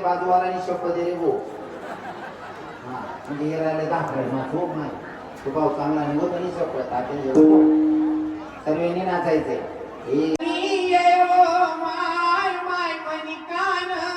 तरी बाजूवाल्याने शब्द दिले गो हा म्हणजे येणारे दाखल ना खूप नाही तो भाऊ चांगला निघतो नाही शपथ आता सर्वांनी नाचायचंय हे माय माय मनी कान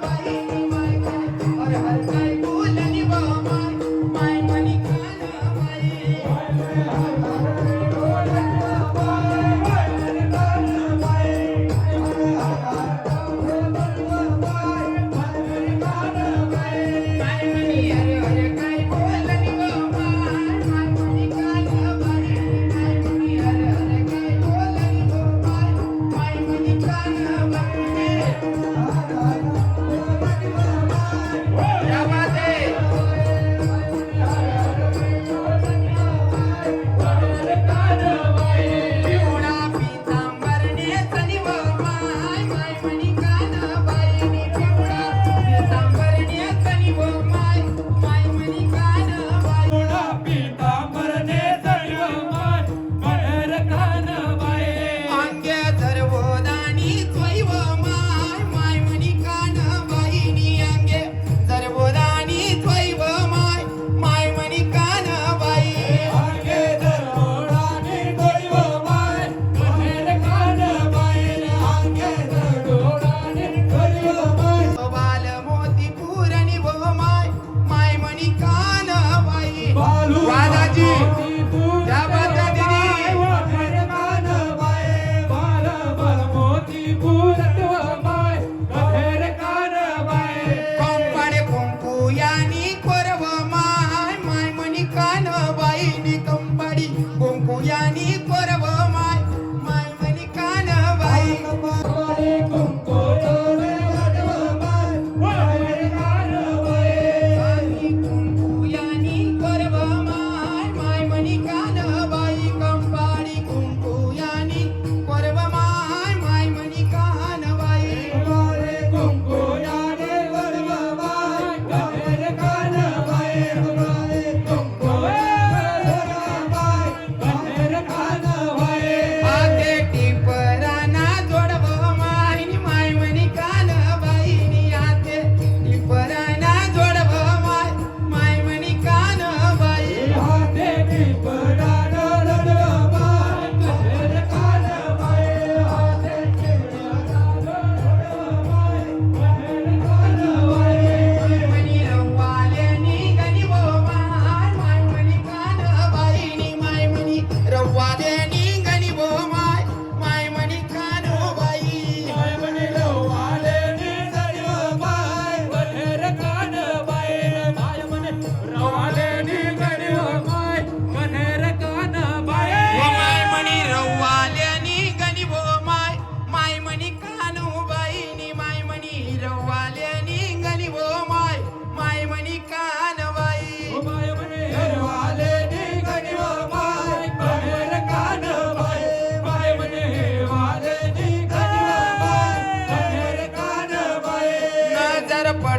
bye.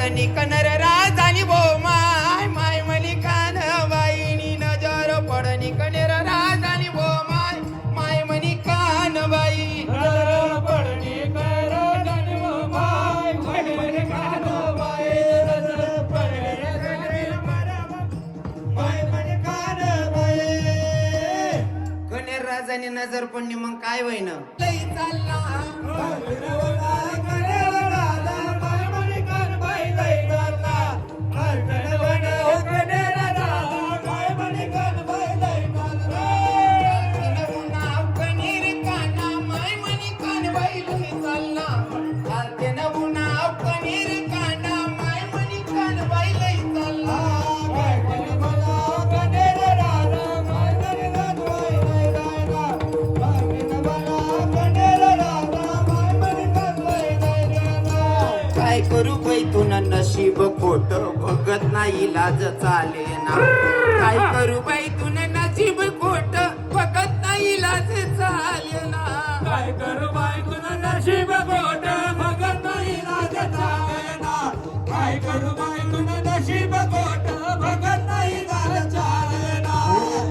मनी कनर राजानी भो माय माय मनी नजर पडनी कनेर राजानी भो माय माय मनी बाई राजानी नजर पडली मग काय होईना? चालला. खोट भगत नाही लाज चाले ना काय करू बाई तू नजीब खोट भगत नाही लाज चाले ना काय करू बाई तू नजीब खोट भगत नाही लाज चाले ना काय करू बाई तू नजीब खोट भगत नाही लाज चाले ना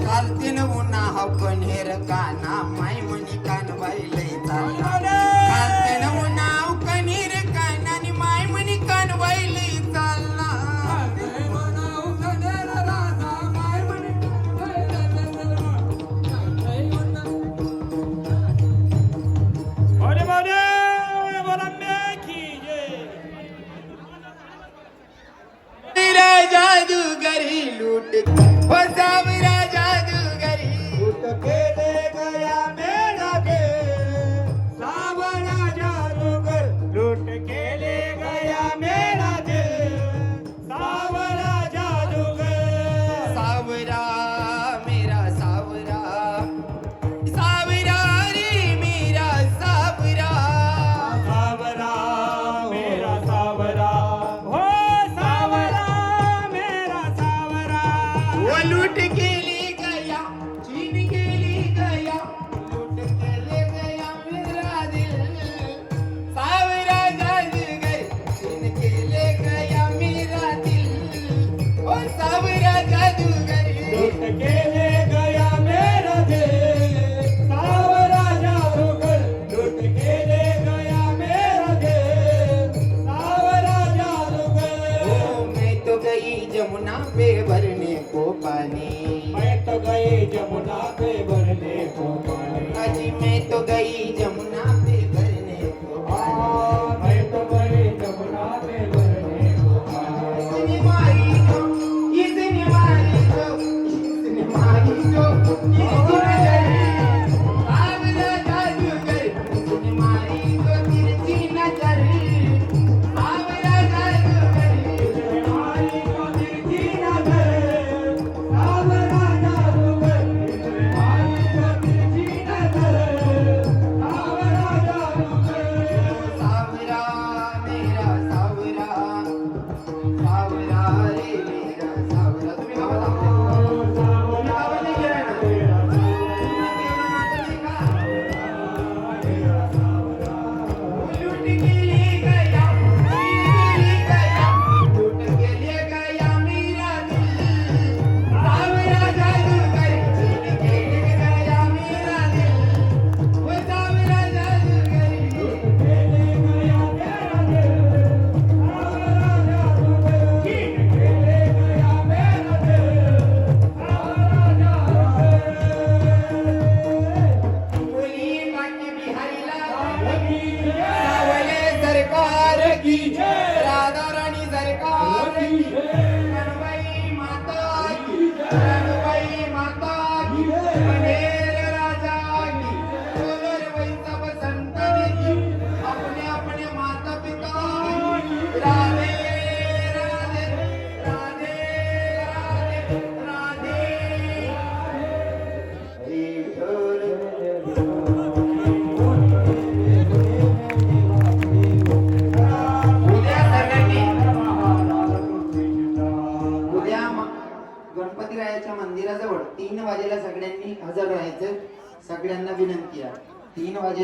काल तीन उन्हा हो पण हेर काना माय मनी कान बाई लई चालला What's that? जमुना में भरने को पानी। मैं तो गए जमुना में भरने को पानी। DJ. Yeah. तीन वाजे